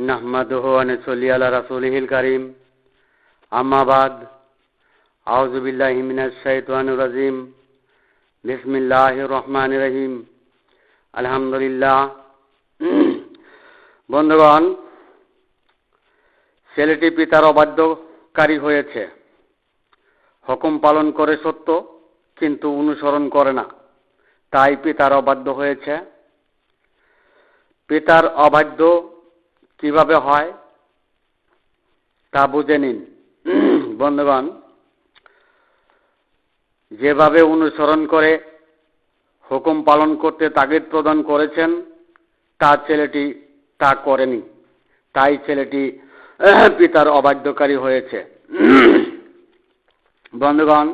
نحمده ونصلي على رسوله الكريم أما بعد أعوذ بالله من الشيطان الرجيم بسم الله الرحمن الرحيم الحمد لله বন্ধুগণ ছেলেটি পিতার অবাধ্যকারী হয়েছে হুকুম পালন করে সত্য কিন্তু অনুসরণ করে না তাই পিতার অবাধ্য হয়েছে পিতার অবাধ্য কীভাবে হয় তা বুঝে নিন। বন্ধুগণ, যেভাবে অনুসরণ করে হুকুম পালন করতে তাগিদ প্রদান করেছেন তার ছেলেটি তা করেনি। তাই ছেলেটি পিতার অবাধ্যকারী হয়েছে। বন্ধুগণ,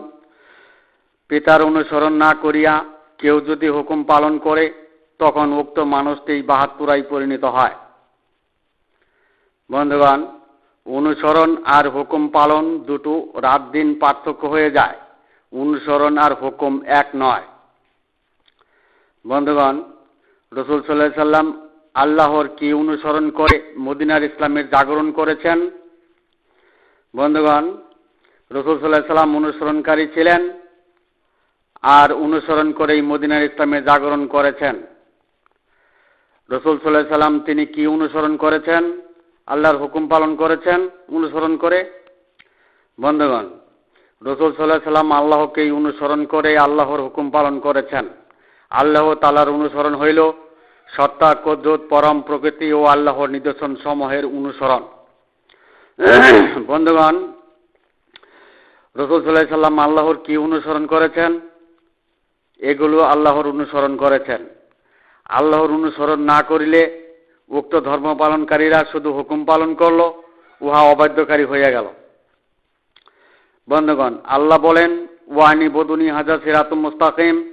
পিতার অনুসরণ না করিয়া কেউ যদি হুকুম পালন করে, তখন উক্ত মানুষটি বাহাত্তরাই পরিণত হয়। বন্ধুগণ, অনুসরণ আর হুকুম পালন দুটো রাত দিন পার্থক্য হয়ে যায়। অনুসরণ আর হুকুম এক নয়। বন্ধুগণ, রসুল সাল্লাহ সাল্লাম আল্লাহর কি অনুসরণ করে মদিনার ইসলামের জাগরণ করেছেন? বন্ধুগণ, রসুল সাল্লাহ সাল্লাম অনুসরণকারী ছিলেন আর অনুসরণ করেই মদিনার ইসলামের জাগরণ করেছেন। রসুল সাল্লাহ সাল্লাম তিনি কি অনুসরণ করেছেন? আল্লাহর হুকুম পালন করেছেন, অনুসরণ করে। বন্ধুগণ, রসুল সাল্লাহ সাল্লাম আল্লাহকেই অনুসরণ করে, আল্লাহর হুকুম পালন করেছেন। আল্লাহ তালার অনুসরণ হইল সত্তা, কদ্রুত, পরম প্রকৃতি ও আল্লাহর নিদর্শন সমূহের অনুসরণ। বন্ধুগণ, রসুল সাল্লাহ সাল্লাম আল্লাহর কি অনুসরণ করেছেন? এগুলো আল্লাহর অনুসরণ করেছেন। আল্লাহর অনুসরণ না করিলে উক্ত ধর্ম পালনকারীরা শুধু হুকুম পালন করল, উহা অবাধ্যকারী হয়ে গেল। বন্ধুগণ, আল্লাহ বলেন ওয়ানি বদুনি হাজার সিরাত মুস্তাকিম,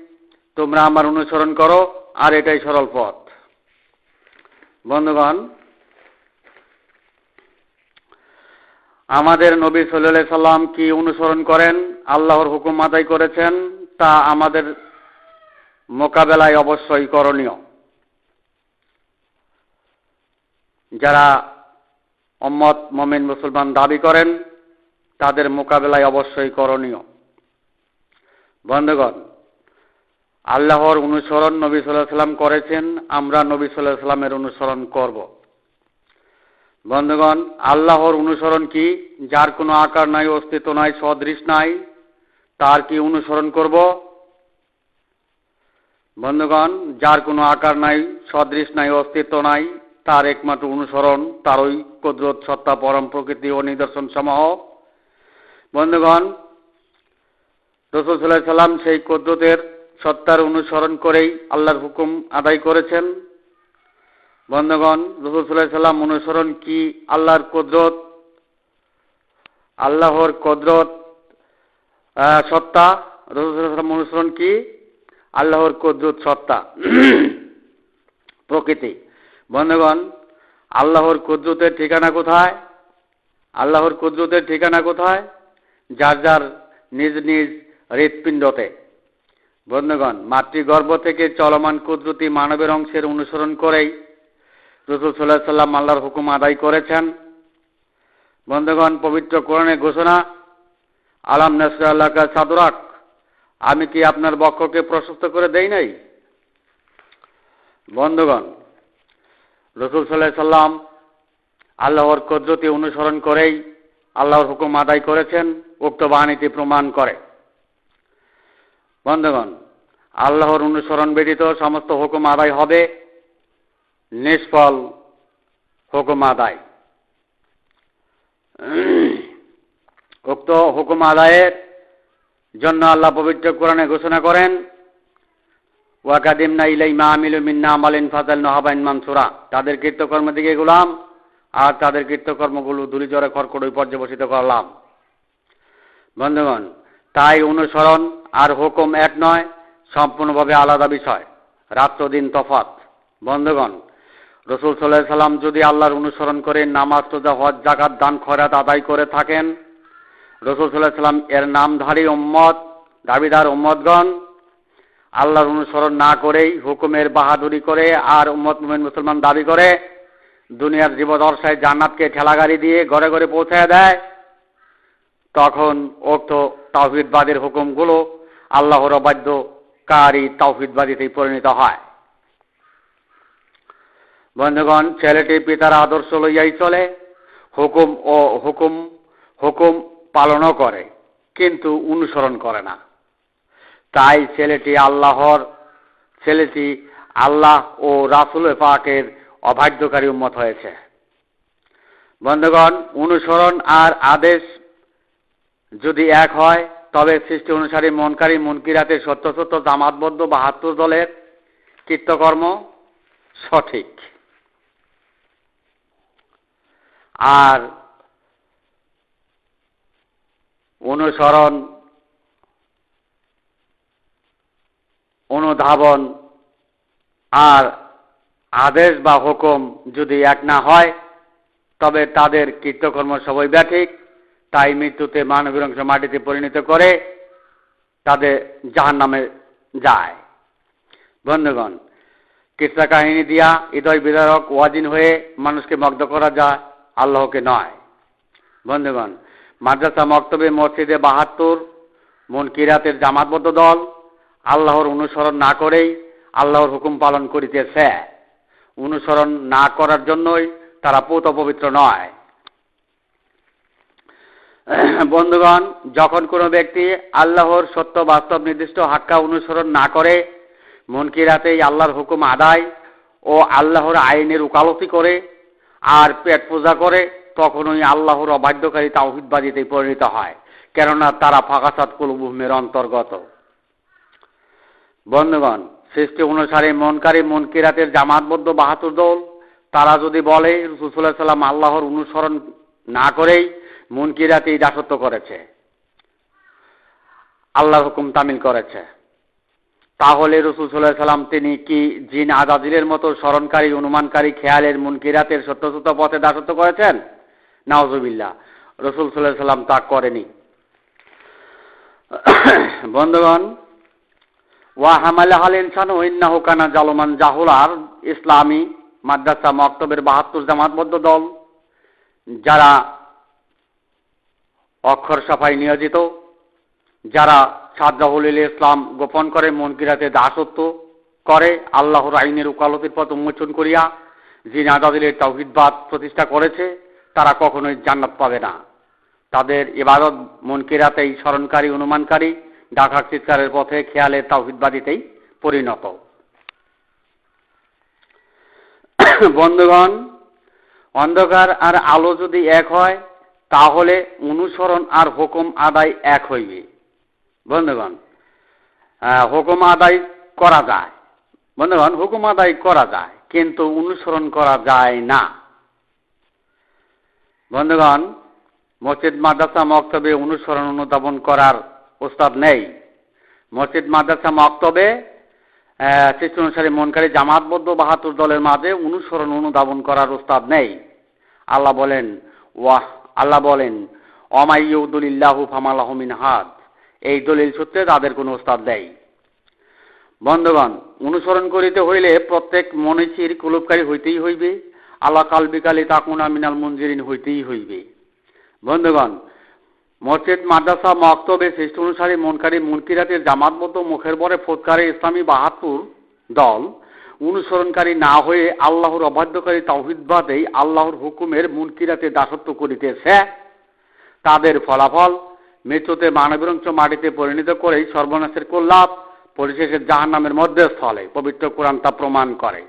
তোমরা আমার অনুসরণ করো, আর এটাই সরল পথ। বন্ধুগণ, আমাদের নবী সাল্লাহ সাল্লাম কি অনুসরণ করেন, আল্লাহর হুকুম আদায় করেছেন, তা আমাদের মোকাবেলায় অবশ্যই করণীয়। যারা অম্মত মমিন, মুসলমান দাবি করেন, তাদের মোকাবেলায় অবশ্যই করণীয়। বন্ধুগণ, আল্লাহর অনুসরণ নবী সাল্লাহ সাল্লাম করেছেন, আমরা নবী সাল্লাহ সাল্লামের অনুসরণ করব। বন্ধুগণ, আল্লাহর অনুসরণ কি? যার কোনো আকার নাই, অস্তিত্ব নাই, সদৃশ নাই, তার কি অনুসরণ করব? বন্ধুগণ, যার কোনো আকার নাই, সদৃশ নাই, অস্তিত্ব নাই তার একমাত্র অনুসরণ, তারই কদরত, সত্তা, পরম প্রকৃতি ও নিদর্শন সমূহ বন্ধুগণ, রসুল সাল্লাহ সাল্লাম সেই কদরতের, সত্তার অনুসরণ করেই আল্লাহর হুকুম আদায় করেছেন। বন্ধুগণ, রসুল সাল্লাহ সাল্লাম অনুসরণ কি আল্লাহর কদরত? আল্লাহর কদরত সত্তা? রসুল সাল্লাম অনুসরণ কি? আল্লাহর কদরত, সত্তা। প্রকৃতি। বন্ধুগণ, আল্লাহর কুদরতের ঠিকানা কোথায়? আল্লাহর কুদরতের ঠিকানা কোথায়? যার যার নিজ নিজ হৃৎপিণ্ডতে। বন্ধুগণ, মাতৃগর্ভ থেকে চলমান কুদরতি মানবের অংশের অনুসরণ করেই রসুল সাল্লাহ সাল্লাম আল্লাহর হুকুম আদায় করেছেন। বন্ধুগণ, পবিত্র কোরআনের ঘোষণা, আলাম নাসর আল্লাহ সাদরাক আমি কি আপনার বক্ষকে প্রশস্ত করে দেই নাই? বন্ধুগণ রসুল সাল্লাহ সাল্লাম আল্লাহর কদ্রতি অনুসরণ করেই আল্লাহর হুকুম আদায় করেছেন, উক্ত বাহিনীটি প্রমাণ করে। বন্ধুগণ, আল্লাহর অনুসরণ ব্যতীত সমস্ত হুকুম আদায় হবে, নিষ্ফল হুকুম আদায়। উক্ত হুকুম আদায়ের জন্য আল্লাহ পবিত্র কোরআনে ঘোষণা করেন ওয়াকাদিমনা ইলাই মা আমিলু মিন্না আমালিন ফাজাল নহাবাইন মানসুরা। তাদের কীর্তকর্ম দিকে গুলাম আর তাদের কীর্তকর্মগুলো ধুলিজরে খড়কড়ই পর্যবসিত করলাম। বন্ধুগণ, তাই অনুসরণ আর হুকুম এক নয়, সম্পূর্ণভাবে আলাদা বিষয়, রাত্র দিন তফাত বন্ধুগণ, রসুল সাল্লাহ সাল্লাম যদি আল্লাহর অনুসরণ করে নামাজ তোজা হজ জাকাত দান খরাত আদায় করে থাকেন, রসুল সাল্লাহ সাল্লাম এর নামধারী উম্মত, দাবিদার উম্মতগণ আল্লাহর অনুসরণ না করেই হুকুমের বাহাদুরি করে আর উম্মত মুমিন মুসলমান দাবি করে, দুনিয়ার জীবদর্শায় জান্নাতকে ঠেলাগাড়ি দিয়ে ঘরে ঘরে পৌঁছায় দেয়। তখন উক্ত তাওহিদবাদের হুকুমগুলো আল্লাহর অবাধ্যকারী তাওহিদবাদীতেই পরিণত হয়। বন্ধুগণ, ছেলেটি পিতার আদর্শ লইয়াই চলে, হুকুম ও হুকুম হুকুম পালনও করে, কিন্তু অনুসরণ করে না। তাই ছেলেটি আল্লাহর, ছেলেটি আল্লাহ ও রাসুল পাকের অবাধ্যকারী উন্মত হয়েছে। বন্ধুগণ, অনুসরণ আর আদেশ যদি এক হয়, তবে সৃষ্টি অনুসারী মনকারী মনকিরাতে সত্য সত্য জামাতবদ্ধ বাহাত্তর দলের কৃত্যকর্ম সঠিক। আর অনুসরণ অনুধাবন আর আদেশ বা হুকুম যদি এক না হয়, তবে তাদের কৃত্যকর্ম সবই ব্যাঠিক তাই মৃত্যুতে মানবীর অংশ মাটিতে পরিণত করে তাদের জাহান নামে যায়। বন্ধুগণ কিসা কাহিনী দিয়া হৃদয় বিদারক ওয়াজিন হয়ে মানুষকে মগ্ধ করা যায় আল্লাহকে নয়। বন্ধুগণ, মাদ্রাসা, মক্তবে, মসজিদে বাহাত্তর মন কিরাতের জামাতবদ্ধ দল আল্লাহর অনুসরণ না করেই আল্লাহর হুকুম পালন করিতেছে। অনুসরণ না করার জন্যই তারা পুত পবিত্র নয়। বন্ধুগণ, যখন কোনো ব্যক্তি আল্লাহর সত্য বাস্তব নির্দিষ্ট হাক্কা অনুসরণ না করে মনকিরাতেই আল্লাহর হুকুম আদায় ও আল্লাহর আইনের উকালতি করে আর পেট পূজা করে, তখনই আল্লাহর অবাধ্যকারী তাওহিদবাদীতে পরিণত হয়। কেননা তারা ফাঁকাসাদ কুলভূমের অন্তর্গত। বন্ধুগণ, সৃষ্টি অনুসারে মনকারী মনকিরাতের জামাতবদ্ধ বাহাত্তর দল, তারা যদি বলে রসুল্লাহ সাল্লাম আল্লাহর অনুসরণ না করেই মনকিরাতেই দাসত্ব করেছে, আল্লাহর হুকুম তামিল করেছে, তাহলে রসুল সাল্লাহ সাল্লাম তিনি কি জিন আজাদিলের মতো স্মরণকারী, অনুমানকারী, খেয়ালের, মুনকিরাতের সত্যসত্য পথে দাসত্ব করেছেন? নাওজুবিল্লা রসুল সাল্লাহ সাল্লাম তা করেনি। বন্ধুগণ ওয়া হামালে হাল ইনসান ওইন্না হুকানা জালমান জাহুলার ইসলামী মাদ্রাসা মক্তবের বাহাত্তর জামাতবদ্ধ দল, যারা অক্ষর সাফাই নিয়োজিত, যারা সাজ্জাহুল ইসলাম গোপন করে মনকিরাতে দাসত্ব করে, আল্লাহর আইনের উকালতির পথ উন্মোচন করিয়া যিনি আদাদিলের তৌহিদবাদ প্রতিষ্ঠা করেছে, তারা কখনোই জান্নাত পাবে না। তাদের ইবাদত মনকিরাতেই স্মরণকারী, অনুমানকারী ডাকার চিৎকারের পথে খেয়ালে তাওহিদবাদীতেই পরিণত। বন্ধুগণ, অন্ধকার আর আলো যদি এক হয়, তাহলে অনুসরণ আর হুকুম আদায় এক হইবে। বন্ধুগণ হুকুম আদায় করা যায়। বন্ধুগণ, হুকুম আদায় করা যায়, কিন্তু অনুসরণ করা যায় না। বন্ধুগণ, মসজিদ, মাদ্রাসা, মক্তবে অনুসরণ অনুধাবন করার প্রস্তাব নেই। মসজিদ, মাদ্রাসা, মক্তবে সৃষ্টি অনুসারে মনকারী জামাতবদ্ধ বাহাত্তর দলের মাঝে অনুসরণ, অনুধাবন করার প্রস্তাব নেই। আল্লাহ বলেন, ওয়াহ, আল্লাহ বলেন অমাইউদুলিল্লাহু ফামালাহমিন হাত এই দলিল সূত্রে তাদের কোনো প্রস্তাব দেয় বন্ধুগণ, অনুসরণ করিতে হইলে প্রত্যেক মনীষীর কুলুপকারী হইতেই হইবে। আল্লাহ কাল বিকালে তাকুনা মিনাল মঞ্জিরিন হইতেই হইবে। বন্ধুগণ মসজিদ, মাদ্রাসা, মক্তবে সৃষ্টি অনুসারী মনকারী জামাত মতো মুখের পরে ফোৎকারে ইসলামী বাহাত্তর দল অনুসরণকারী না হয়ে আল্লাহর অবাধ্যকারী তাওহিদবাদেই আল্লাহর হুকুমের মুনকিরাতে দাসত্ব করিতেছে। তাদের ফলাফল মৃত্যুতে মানবের মাটিতে পরিণত করেই সর্বনাশের কল্যাপ পরিশেষের জাহান নামের মধ্যে স্থলে পবিত্র কোরআন তা প্রমাণ করে।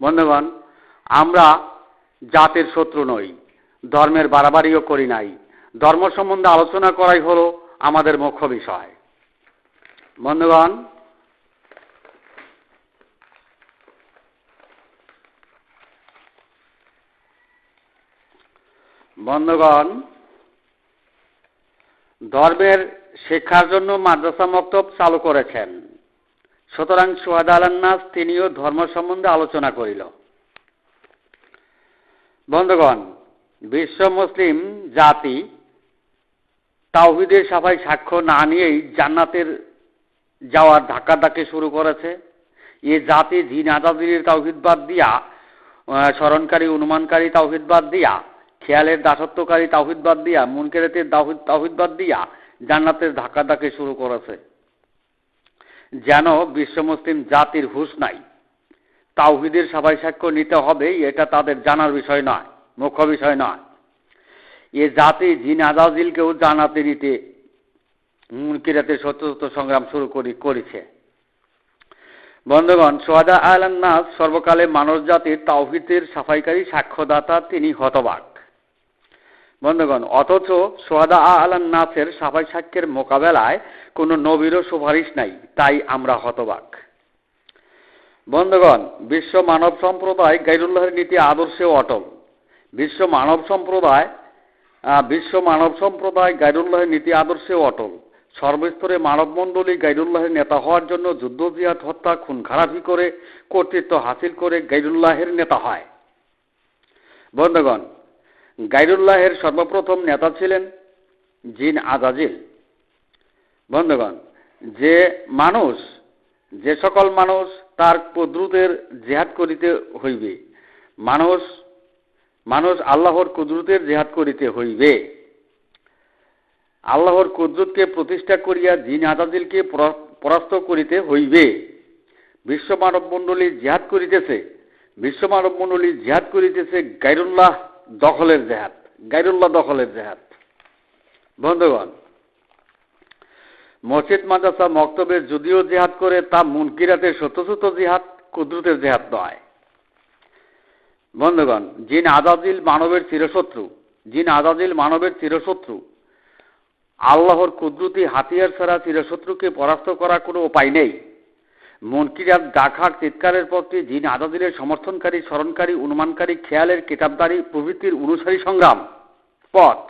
বন্ধুগণ, আমরা জাতের শত্রু নই, ধর্মের বাড়াবাড়িও করি নাই। ধর্ম সম্বন্ধে আলোচনা করাই হলো আমাদের মুখ্য বিষয়। বন্ধুগণ বন্ধুগণ, ধর্মের শিক্ষার জন্য মাদ্রাসা মক্তব চালু করেছেন। সুতরাং সোহাদ আলান্নাস তিনিও ধর্ম সম্বন্ধে আলোচনা করিল। বন্ধুগণ, বিশ্ব মুসলিম জাতি তাওহিদের সবাই সাক্ষ্য না নিয়েই জান্নাতের যাওয়ার ধাক্কা ধাক্কাধাক্কি শুরু করেছে। এ জাতি জিন আদাদির তাওহিদ বাদ দিয়া স্মরণকারী, অনুমানকারী তাওহিদবাদ দিয়া, খেয়ালের দাসত্বকারী তাওহিদবাদ দিয়া, মুনকেরাতের দাওহিদ তাওহিদবাদ দিয়া জান্নাতের ধাক্কা ধাক্কি শুরু করেছে। যেন বিশ্ব মুসলিম জাতির হুঁশ নাই। তাওহিদের সবাই সাক্ষ্য নিতে হবে এটা তাদের জানার বিষয় নয়, মুখ্য বিষয় নয়। এ জাতি জিন আজাজিলকেও জানাতে নিতে মুনকিরাতে সত্য সত্য সংগ্রাম শুরু করি, করেছে। বন্ধুগণ সোহাদা আলান নাস সর্বকালে মানব জাতির তাওহিদের সাফাইকারী সাক্ষ্যদাতা তিনি হতবাক। বন্ধুগণ, অথচ সোহাদা আলান নাসের সাফাই সাক্ষ্যের মোকাবেলায় কোনো নবীরও সুপারিশ নাই, তাই আমরা হতবাক। বন্ধুগণ, বিশ্ব মানব সম্প্রদায় গাইরুল্লাহের নীতি আদর্শে অটল। বিশ্ব মানব সম্প্রদায় বিশ্ব মানব সম্প্রদায় গাইরুল্লাহের নীতি আদর্শে অটল। সর্বস্তরে মানবমণ্ডলী গাইরুল্লাহের নেতা হওয়ার জন্য যুদ্ধ জিহাদ হত্যা, খুন খারাপি করে কর্তৃত্ব হাসিল করে গাইরুল্লাহের নেতা হয়। বন্ধুগণ, গাইরুল্লাহের সর্বপ্রথম নেতা ছিলেন জিন আজাজিল। বন্ধুগণ, যে মানুষ, যে সকল মানুষ তার কুদরতের জেহাদ করিতে হইবে, মানুষ মানুষ আল্লাহর কুদরতের জেহাদ করিতে হইবে। আল্লাহর কুদরতকে প্রতিষ্ঠা করিয়া জিন আজাদিলকে পরা- পরাস্ত করিতে হইবে। বিশ্ব মানব মণ্ডলী জেহাদ করিতেছে। বিশ্ব মানব মণ্ডলী জেহাদ করিতেছে গাইরুল্লাহ দখলের জেহাদ। গাইরুল্লাহ দখলের জেহাদ। বন্ধুগণ, মসজিদ, মাদ্রাসা মক্তবের যদিও জেহাদ করে, তা মুনকিরাতের সত্যসূত জেহাদ, কুদরতের জেহাদ নয়। বন্ধুগণ, জিন আজাদিল মানবের চিরশত্রু, জিন আজাদিল মানবের চিরশত্রু। আল্লাহর কুদরতি হাতিয়ার ছাড়া চিরশত্রুকে পরাস্ত করার কোনো উপায় নেই। মনকিরাত ডাকার চিৎকারের পক্ষে জিন আজাদিলের সমর্থনকারী, স্মরণকারী, অনুমানকারী, খেয়ালের কিতাবদারি প্রভৃতির অনুসারী সংগ্রাম। পথ,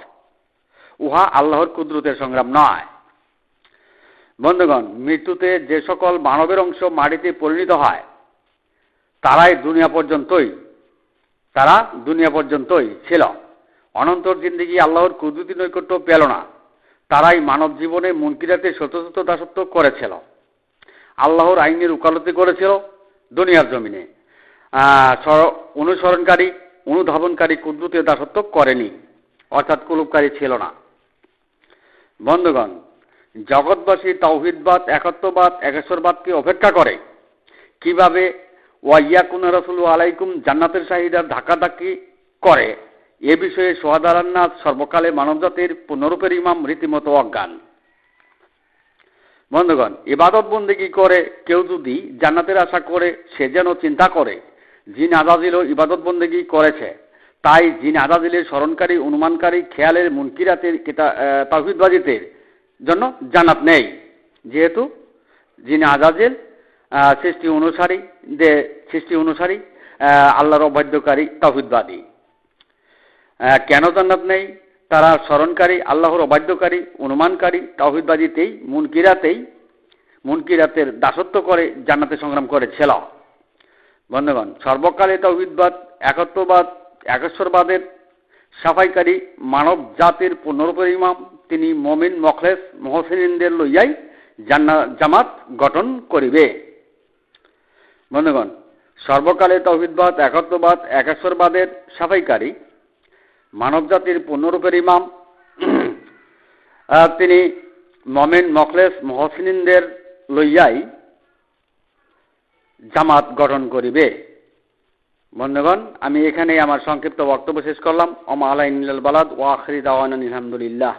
উহা আল্লাহর কুদরতের সংগ্রাম নয়। বন্ধুগণ, মৃত্যুতে যে সকল মানবের অংশ মাটিতে পরিণত হয়, তারাই দুনিয়া পর্যন্তই তারা দুনিয়া পর্যন্তই ছিল। অনন্তর জিন্দিগি আল্লাহর কুদরতি নৈকট্য পেল না। তারাই মানব জীবনে মুনকিরাতে শত দাসত্ব করেছিল। আল্লাহর আইনের উকালতি করেছিল দুনিয়ার জমিনে। অনুসরণকারী, অনুধাবনকারী কুদরতের দাসত্ব করেনি। অর্থাৎ কুলুপকারী ছিল না। বন্ধুগণ, জগৎবাসী তাওহিদবাদ, একত্ববাদ, একেশ্বরবাদকে অপেক্ষা করে। কীভাবে ওয়াইয়াকুন রসুল আলাইকুম জান্নাতের চাহিদার ধাক্কাধাক্কি করে। এ বিষয়ে সোহাদারান্নাথ সর্বকালে মানবজাতির পুনরূপের ইমাম রীতিমতো অজ্ঞান। বন্ধুগণ ইবাদত বন্দিগি করে কেউ যদি জান্নাতের আশা করে সে যেন চিন্তা করে জিন আজাদিলও ইবাদত বন্দিগি করেছে। তাই জিন আজাদিলের স্মরণকারী অনুমানকারী খেয়ালের মুনকিরাতের তাহিদবাজিতের জন্য জান্নাত নেই। যেহেতু জিন আজাজিল আহ, সৃষ্টি অনুসারী, যে সৃষ্টি অনুসারী আল্লাহর অবাধ্যকারী তাহিদবাদী কেন জান্নাত নেই? তারা স্মরণকারী, আল্লাহর অবাধ্যকারী, অনুমানকারী তাহিদবাদীতেই মুনকিরাতেই, মুনকিরাতের দাসত্ব করে জান্নাতে সংগ্রাম করে করেছিল বন্ধুগণ, সর্বকালে তৌহিদবাদ একত্ববাদ, একেশ্বরবাদের সাফাইকারী মানব জাতির পুনরূপের ইমাম তিনি মমিন, মখলেস, মহসিনদের লইয়াই জান্না, জামাত গঠন করিবে। বন্ধুগণ সর্বকালে তৌহিদবাদ, একত্ববাদ, একেশ্বরবাদের সাফাইকারী মানব জাতির পূর্ণরূপের ইমাম। তিনি মমিন মখলেস মহসিনদের লইয়াই জামাত গঠন করিবে। বন্ধুগণ, আমি এখানে আমার সংক্ষিপ্ত বক্তব্য শেষ করলাম। ওমা আলাইন বালাদ ওয়াখরি দাওয়ান আলহামদুলিল্লাহ।